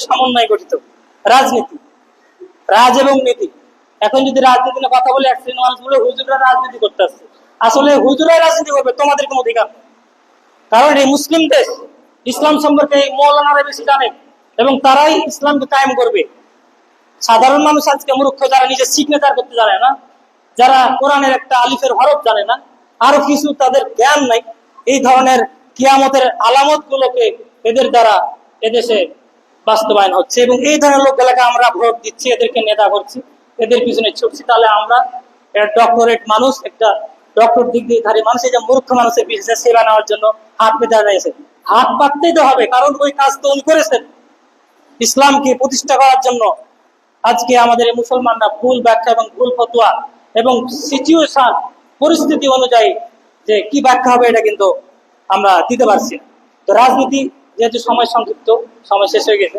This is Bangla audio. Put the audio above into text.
সমন্বয় গঠিত। রাজনীতি। রাজ এবং নীতি। এখন যদি রাজনীতি নিয়ে কথা বলে, এক শ্রেণির মানুষগুলো হুজুররা রাজনীতি করতে আসছে। আসলে হুজুরাই রাজনীতি করবে, তোমাদের কোনো অধিকার কারণ এই মুসলিম দেশ, ইসলাম সম্পর্কে মৌলানারা বেশি জানে এবং তারাই ইসলামকে কায়েম করবে। সাধারণ মানুষ আজকে মূর্খ, যারা নিজের সিগনেচার করতে জানে না, যারা কোরআনের একটা আলিফের হরফ জানে না, আরও কিছু তাদের জ্ঞান নাই। এই ধরনের কিয়ামতের আলামত গুলোকে এদের দ্বারা এদেশে বাস্তবায়ন হচ্ছে এবং এই ধরনের লোকগুলোকে আমরা ভোট দিচ্ছি, এদেরকে নেতা করছি, এদের পিছনে ছুটছি। তাহলে আমরা ডক্টরেট মানুষ, একটা ডক্টর ডিগ্রি ধারী মানুষ, এই যে মূর্খ মানুষের বিশেষ সেবা নেওয়ার জন্য হাত পেতে রয়েছে হাত পাততেই তো হবে, কারণ ওই কাজ তো উনি করেছেন। ইসলামকে প্রতিষ্ঠা করার জন্য আজকে আমাদের মুসলমানরা ভুল ব্যাখ্যা এবং ভুল ফতোয়া এবং সিচুয়েশন পরিস্থিতি অনুযায়ী যে কি ব্যাখ্যা হবে এটা কিন্তু আমরা দিতে পারছি তো রাজনীতি যেহেতু সময় সংক্ষিপ্ত সময় শেষ হয়ে গেছে।